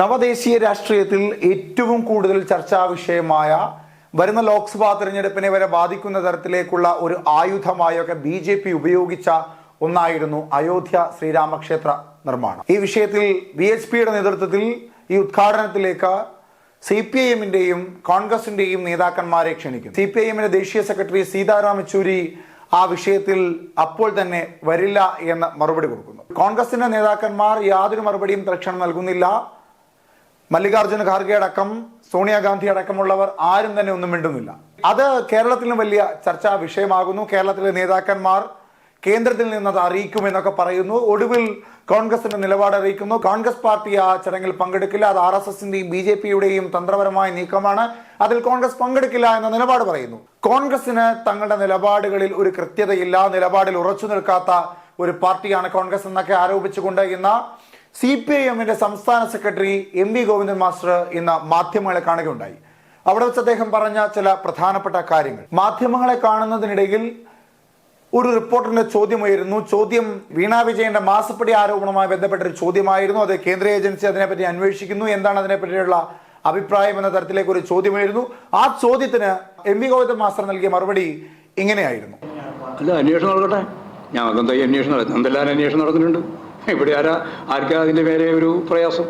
നവദേശീയ രാഷ്ട്രീയത്തിൽ ഏറ്റവും കൂടുതൽ ചർച്ചാ വിഷയമായ വരുന്ന ലോക്സഭാ തെരഞ്ഞെടുപ്പിനെ വരെ ബാധിക്കുന്ന തരത്തിലേക്കുള്ള ഒരു ആയുധമായൊക്കെ ബി ജെ പി ഉപയോഗിച്ച ഒന്നായിരുന്നു അയോധ്യ ശ്രീരാമക്ഷേത്ര നിർമ്മാണം. ഈ വിഷയത്തിൽ ബി എച്ച് പിയുടെ നേതൃത്വത്തിൽ ഈ ഉദ്ഘാടനത്തിലേക്ക് സി പി ഐ എമ്മിന്റെയും കോൺഗ്രസിന്റെയും നേതാക്കന്മാരെ ക്ഷണിക്കും സി പി ഐ എമ്മിന്റെ ദേശീയ സെക്രട്ടറി സീതാറാം യെച്ചൂരി ആ വിഷയത്തിൽ അപ്പോൾ തന്നെ വരില്ല എന്ന് മറുപടി കൊടുക്കുന്നു. കോൺഗ്രസിന്റെ നേതാക്കന്മാർ യാതൊരു മറുപടിയും തൽക്ഷണം നൽകുന്നില്ല. മല്ലികാർജുന ഖാർഗെ അടക്കം സോണിയാഗാന്ധി അടക്കമുള്ളവർ ആരും തന്നെ ഒന്നും മിണ്ടുന്നില്ല. അത് കേരളത്തിലും വലിയ ചർച്ചാ വിഷയമാകുന്നു. കേരളത്തിലെ നേതാക്കന്മാർ കേന്ദ്രത്തിൽ നിന്ന് അത് അറിയിക്കുമെന്നൊക്കെ പറയുന്നു. ഒടുവിൽ കോൺഗ്രസിന്റെ നിലപാട് അറിയിക്കുന്നു. കോൺഗ്രസ് പാർട്ടി ആ ചടങ്ങിൽ പങ്കെടുക്കില്ല. അത് ആർ എസ് എസിന്റെയും ബി ജെ പിയുടെയും തന്ത്രപരമായ നീക്കമാണ്. അതിൽ കോൺഗ്രസ് പങ്കെടുക്കില്ല എന്ന നിലപാട് പറയുന്നു. കോൺഗ്രസിന് തങ്ങളുടെ നിലപാടുകളിൽ ഒരു കൃത്യതയില്ല. നിലപാടിൽ ഉറച്ചു നിൽക്കാത്ത ഒരു പാർട്ടിയാണ് കോൺഗ്രസ് എന്നൊക്കെ ആരോപിച്ചുകൊണ്ട് ഇന്ന് സി പി ഐ എമ്മിന്റെ സംസ്ഥാന secretary M V Govindan master ഇന്ന് മാധ്യമങ്ങളെ കാണുകയുണ്ടായി. അവിടെ വെച്ച് അദ്ദേഹം പറഞ്ഞ ചില പ്രധാനപ്പെട്ട കാര്യങ്ങൾ. മാധ്യമങ്ങളെ കാണുന്നതിനിടയിൽ ഒരു റിപ്പോർട്ടറിന്റെ ചോദ്യം ഉയരുന്നു ചോദ്യം വീണാ വിജയന്റെ മാസപ്പടി ആരോപണവുമായി ബന്ധപ്പെട്ട ഒരു ചോദ്യമായിരുന്നു. അത് കേന്ദ്ര ഏജൻസി അതിനെപ്പറ്റി അന്വേഷിക്കുന്നു. എന്താണ് അതിനെപ്പറ്റിയുള്ള അഭിപ്രായം എന്ന തരത്തിലേക്ക് ഒരു ചോദ്യമായിരുന്നു. ആ ചോദ്യത്തിന് എം വി ഗോവിന്ദൻ മാസ്റ്റർ നൽകിയ മറുപടി ഇങ്ങനെയായിരുന്നു. അല്ല അന്വേഷണം നടക്കട്ടെ. എന്താ ഈ അന്വേഷണം എന്തെല്ലാം അന്വേഷണം നടക്കുന്നുണ്ട്? ഇവിടെ ആരാ? ആർക്കാ അതിന്റെ മേലെ ഒരു പ്രയാസം?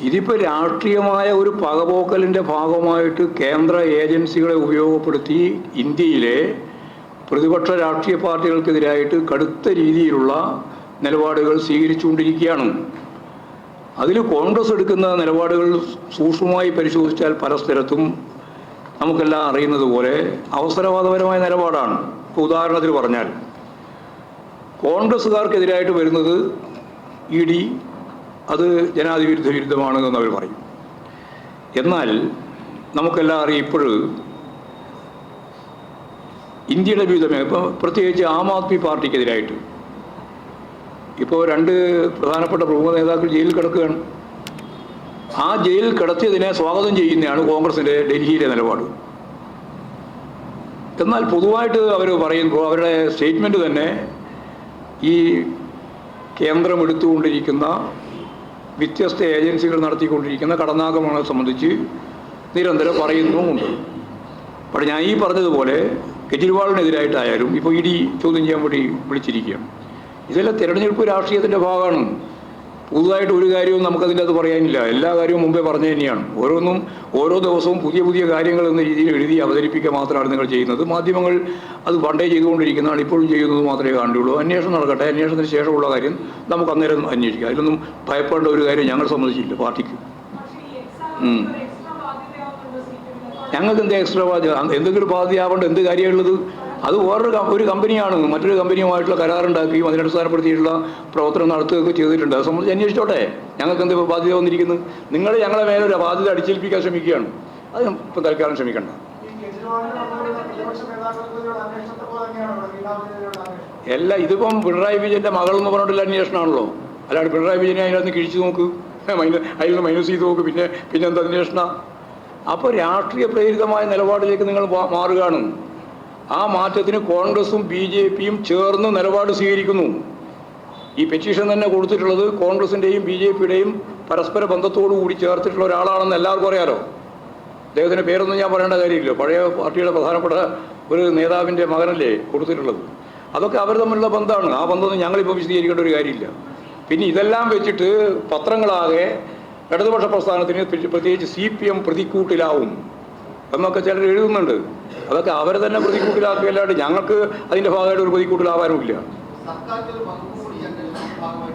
ഇതിപ്പോൾ രാഷ്ട്രീയമായ ഒരു പകപോക്കലിന്റെ ഭാഗമായിട്ട് കേന്ദ്ര ഏജൻസികളെ ഉപയോഗപ്പെടുത്തി ഇന്ത്യയിലെ പ്രതിപക്ഷ രാഷ്ട്രീയ പാർട്ടികൾക്കെതിരായിട്ട് കടുത്ത രീതിയിലുള്ള നിലപാടുകൾ സ്വീകരിച്ചുകൊണ്ടിരിക്കുകയാണ്. അതിൽ കോൺഗ്രസ് എടുക്കുന്ന നിലപാടുകൾ സൂക്ഷ്മമായി പരിശോധിച്ചാൽ പല സ്ഥലത്തും നമുക്കെല്ലാം അറിയുന്നത് പോലെ അവസരവാദപരമായ നിലപാടാണ്. ഇപ്പോൾ ഉദാഹരണത്തിന് പറഞ്ഞാൽ കോൺഗ്രസ്സുകാർക്കെതിരായിട്ട് വരുന്നത് ഇ ഡി അത് ജനാധിപത്യ വിരുദ്ധമാണ് എന്ന് അവർ പറയും. എന്നാൽ നമുക്കെല്ലാം അറിയാം ഇപ്പോൾ ഇന്ത്യയുടെ വിരുദ്ധമേ ഇപ്പോൾ പ്രത്യേകിച്ച് ആം ആദ്മി പാർട്ടിക്കെതിരായിട്ട്. ഇപ്പോൾ രണ്ട് പ്രധാനപ്പെട്ട പ്രമുഖ നേതാക്കൾ ജയിലിൽ കിടക്കുകയാണ്. ആ ജയിലിൽ കിടത്തിയതിനെ സ്വാഗതം ചെയ്യുന്നതാണ് കോൺഗ്രസിന്റെ ഡൽഹിയിലെ നിലപാട്. എന്നാൽ പൊതുവായിട്ട് അവർ പറയുമ്പോൾ അവരുടെ സ്റ്റേറ്റ്മെന്റ് തന്നെ ഈ കേന്ദ്രം എടുത്തുകൊണ്ടിരിക്കുന്ന വ്യത്യസ്ത ഏജൻസികൾ നടത്തിക്കൊണ്ടിരിക്കുന്ന കടന്നാക്രമണങ്ങളെ സംബന്ധിച്ച് നിരന്തരം പറയുന്നുമുണ്ട്. പക്ഷേ ഞാൻ ഈ പറഞ്ഞതുപോലെ കെജ്രിവാളിനെതിരായിട്ടായാലും ഇപ്പോൾ ഇ ഡി ചോദ്യം ചെയ്യാൻ വേണ്ടി വിളിച്ചിരിക്കുകയാണ്. ഇതെല്ലാം തിരഞ്ഞെടുപ്പ് രാഷ്ട്രീയത്തിന്റെ ഭാഗമാണ്. പുതുതായിട്ട് ഒരു കാര്യവും നമുക്കതിന്റെ അത് പറയാനില്ല. എല്ലാ കാര്യവും മുമ്പേ പറഞ്ഞു തന്നെയാണ്. ഓരോന്നും ഓരോ ദിവസവും പുതിയ പുതിയ കാര്യങ്ങൾ എന്ന രീതിയിൽ എഴുതി അവതരിപ്പിക്കുക മാത്രമാണ് നിങ്ങൾ ചെയ്യുന്നത്. മാധ്യമങ്ങൾ അത് പണ്ടേ ചെയ്തുകൊണ്ടിരിക്കുന്നതാണ്. ഇപ്പോഴും ചെയ്യുന്നത് മാത്രമേ കാണുകയുള്ളൂ. അന്വേഷണം നടക്കട്ടെ. അന്വേഷണത്തിന് ശേഷമുള്ള കാര്യം നമുക്ക് അന്നേരം അന്വേഷിക്കാം. അതിലൊന്നും ഭയപ്പെടേണ്ട ഒരു കാര്യം ഞങ്ങൾ സംബന്ധിച്ചില്ല പാർട്ടിക്ക്. ഞങ്ങൾക്ക് എന്ത് എക്സ്ട്രാ ബാധ്യത? എന്തെങ്കിലും ബാധ്യതയാവേണ്ട എന്ത് കാര്യമുള്ളത് അത് വേറൊരു ഒരു കമ്പനിയാണ്. മറ്റൊരു കമ്പനിയുമായിട്ടുള്ള കരാറുണ്ടാക്കുകയും അതിനടിസ്ഥാനപ്പെടുത്തിയിട്ടുള്ള പ്രവർത്തനം നടത്തുകയൊക്കെ ചെയ്തിട്ടുണ്ട്. അത് സംബന്ധിച്ച് അന്വേഷിച്ചോട്ടെ. ഞങ്ങൾക്ക് എന്ത് ബാധ്യത വന്നിരിക്കുന്നു? നിങ്ങൾ ഞങ്ങളെ മേലെ ഒരു ബാധ്യത അടിച്ചേൽപ്പിക്കാൻ ശ്രമിക്കുകയാണ്. അത് ഇപ്പം തൽക്കാലം ശ്രമിക്കണ്ട അല്ല ഇതിപ്പം പിണറായി വിജയന്റെ മകൾ എന്ന് പറഞ്ഞിട്ടുള്ള അന്വേഷണമാണല്ലോ. അല്ലാണ്ട് പിണറായി വിജയനെ അതിനകത്ത് കിഴിച്ചു നോക്ക്. മൈന- അതിൽ നിന്ന് മൈനസ് ചെയ്ത് നോക്ക്. പിന്നെ പിന്നെ എന്താ അന്വേഷണ? അപ്പോൾ രാഷ്ട്രീയ പ്രേരിതമായ നിലപാടിലേക്ക് നിങ്ങൾ മാറുകയാണ്. ആ മാറ്റത്തിന് കോൺഗ്രസും ബി ജെ പിയും ചേർന്ന് നിലപാട് സ്വീകരിക്കുന്നു. ഈ പെറ്റീഷൻ തന്നെ കൊടുത്തിട്ടുള്ളത് കോൺഗ്രസിന്റെയും ബി ജെ പിയുടെയും പരസ്പര ബന്ധത്തോടു കൂടി ചേർത്തിട്ടുള്ള ഒരാളാണെന്ന് എല്ലാവർക്കും അറിയാലോ. അദ്ദേഹത്തിന്റെ പേരൊന്നും ഞാൻ പറയേണ്ട കാര്യമില്ല. പഴയ പാർട്ടിയുടെ പ്രധാനപ്പെട്ട ഒരു നേതാവിന്റെ മകനല്ലേ കൊടുത്തിട്ടുള്ളത്. അതൊക്കെ അവർ തമ്മിലുള്ള ബന്ധമാണ്. ആ ബന്ധമൊന്നും ഞങ്ങളിപ്പോൾ വിശദീകരിക്കേണ്ട ഒരു കാര്യമില്ല. പിന്നെ ഇതെല്ലാം വെച്ചിട്ട് പത്രങ്ങളാകെ ഇടതുപക്ഷ പ്രസ്ഥാനത്തിന് പ്രത്യേകിച്ച് സി പി എം പ്രതിക്കൂട്ടിലാവും. എന്നൊക്കെ ചിലർ എഴുതുന്നുണ്ട്. അതൊക്കെ അവരെ തന്നെ പ്രതിക്കൂട്ടിലാക്കുകയല്ലാണ്ട് ഞങ്ങൾക്ക് അതിന്റെ ഭാഗമായിട്ട് ഒരു പ്രതിക്കൂട്ടിലാവാനുമില്ല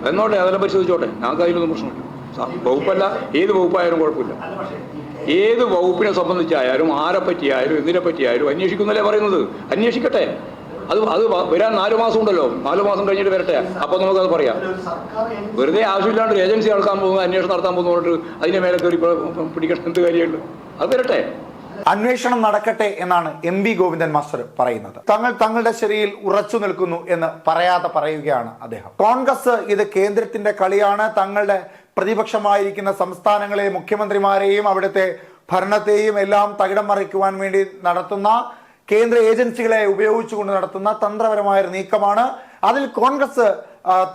എന്നോട്ടെ അതെല്ലാം പരിശോധിച്ചോട്ടെ. ഞങ്ങൾക്ക് അതിലൊന്നും പ്രശ്നമില്ല. വകുപ്പല്ല ഏത് വകുപ്പായാലും കുഴപ്പമില്ല. ഏത് വകുപ്പിനെ സംബന്ധിച്ചായാലും ആരെ പറ്റിയായാലും എന്തിനെ പറ്റിയായാലും അന്വേഷിക്കുന്നല്ലേ പറയുന്നത്? അന്വേഷിക്കട്ടെ. അത് അത് വരാൻ നാലു മാസം ഉണ്ടല്ലോ. നാലു മാസം കഴിഞ്ഞിട്ട് വരട്ടെ. അപ്പോൾ നമുക്കത് പറയാം. വെറുതെ ആവശ്യമില്ലാണ്ട് ഏജൻസി നടത്താൻ പോകുന്നു അന്വേഷണം നടത്താൻ പോകുന്നു അതിന്റെ മേലെ കയറി പിടിക്കണം എന്ത് കാര്യമുണ്ട്? അത് വരട്ടെ. അന്വേഷണം നടക്കട്ടെ എന്നാണ് എം വി ഗോവിന്ദൻ മാസ്റ്റർ പറയുന്നത്. തങ്ങൾ തങ്ങളുടെ ശരിയിൽ ഉറച്ചു നിൽക്കുന്നു എന്ന് പറയാതെ പറയുകയാണ് അദ്ദേഹം. കോൺഗ്രസ് ഇത് കേന്ദ്രത്തിന്റെ കളിയാണ്. തങ്ങളുടെ പ്രതിപക്ഷമായിരിക്കുന്ന സംസ്ഥാനങ്ങളെ മുഖ്യമന്ത്രിമാരെയും അവിടുത്തെ ഭരണത്തെയും എല്ലാം തകിടം മറിക്കുവാൻ വേണ്ടി നടത്തുന്ന കേന്ദ്ര ഏജൻസികളെ ഉപയോഗിച്ചുകൊണ്ട് നടത്തുന്ന തന്ത്രപരമായ ഒരു നീക്കമാണ്. അതിൽ കോൺഗ്രസ്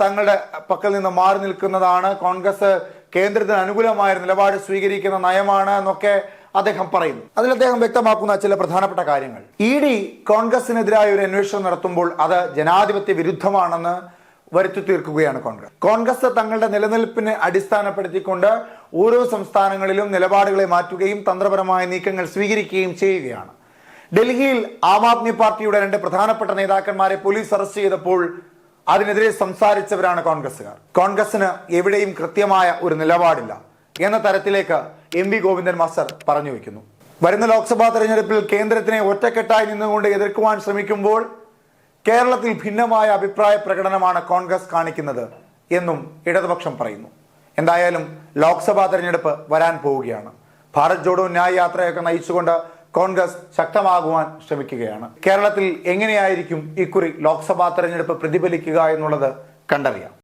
തങ്ങളുടെ പക്കൽ നിന്ന് മാറി നിൽക്കുന്നതാണ്. കോൺഗ്രസ് കേന്ദ്രത്തിന് അനുകൂലമായ നിലപാട് സ്വീകരിക്കുന്ന നയമാണ് എന്നൊക്കെ അദ്ദേഹം പറയുന്നു. അതിൽ അദ്ദേഹം വ്യക്തമാക്കുന്ന ചില പ്രധാനപ്പെട്ട കാര്യങ്ങൾ. ഇ ഡി കോൺഗ്രസിനെതിരായ ഒരു അന്വേഷണം നടത്തുമ്പോൾ അത് ജനാധിപത്യ വിരുദ്ധമാണെന്ന് വരുത്തി തീർക്കുകയാണ് കോൺഗ്രസ്. കോൺഗ്രസ് തങ്ങളുടെ നിലനിൽപ്പിനെ അടിസ്ഥാനപ്പെടുത്തിക്കൊണ്ട് ഓരോ സംസ്ഥാനങ്ങളിലും നിലപാടുകളെ മാറ്റുകയും തന്ത്രപരമായ നീക്കങ്ങൾ സ്വീകരിക്കുകയും ചെയ്യുകയാണ്. ഡൽഹിയിൽ ആം ആദ്മി പാർട്ടിയുടെ രണ്ട് പ്രധാനപ്പെട്ട നേതാക്കന്മാരെ പോലീസ് അറസ്റ്റ് ചെയ്തപ്പോൾ അതിനെതിരെ സംസാരിച്ചവരാണ് കോൺഗ്രസുകാർ കോൺഗ്രസിന് എവിടെയും കൃത്യമായ ഒരു നിലപാടില്ല. എന്ന തരത്തിലേക്ക് എം വി ഗോവിന്ദൻ മാസ്റ്റർ പറഞ്ഞു വെക്കുന്നു വരുന്ന ലോക്സഭാ തെരഞ്ഞെടുപ്പിൽ കേന്ദ്രത്തിനെ ഒറ്റക്കെട്ടായി നിന്നുകൊണ്ട് എതിർക്കുവാൻ ശ്രമിക്കുമ്പോൾ കേരളത്തിൽ ഭിന്നമായ അഭിപ്രായ പ്രകടനമാണ് കോൺഗ്രസ് കാണിക്കുന്നത് എന്നും ഇടതുപക്ഷം പറയുന്നു. എന്തായാലും ലോക്സഭാ തെരഞ്ഞെടുപ്പ് വരാൻ പോവുകയാണ്. ഭാരത് ജോഡോ ന്യായ യാത്രയൊക്കെ നയിച്ചുകൊണ്ട് കോൺഗ്രസ് ശക്തമാകുവാൻ ശ്രമിക്കുകയാണ്. കേരളത്തിൽ എങ്ങനെയായിരിക്കും ഇക്കുറി ലോക്സഭാ തെരഞ്ഞെടുപ്പ് പ്രതിഫലിക്കുക എന്നുള്ളത് കണ്ടറിയാം.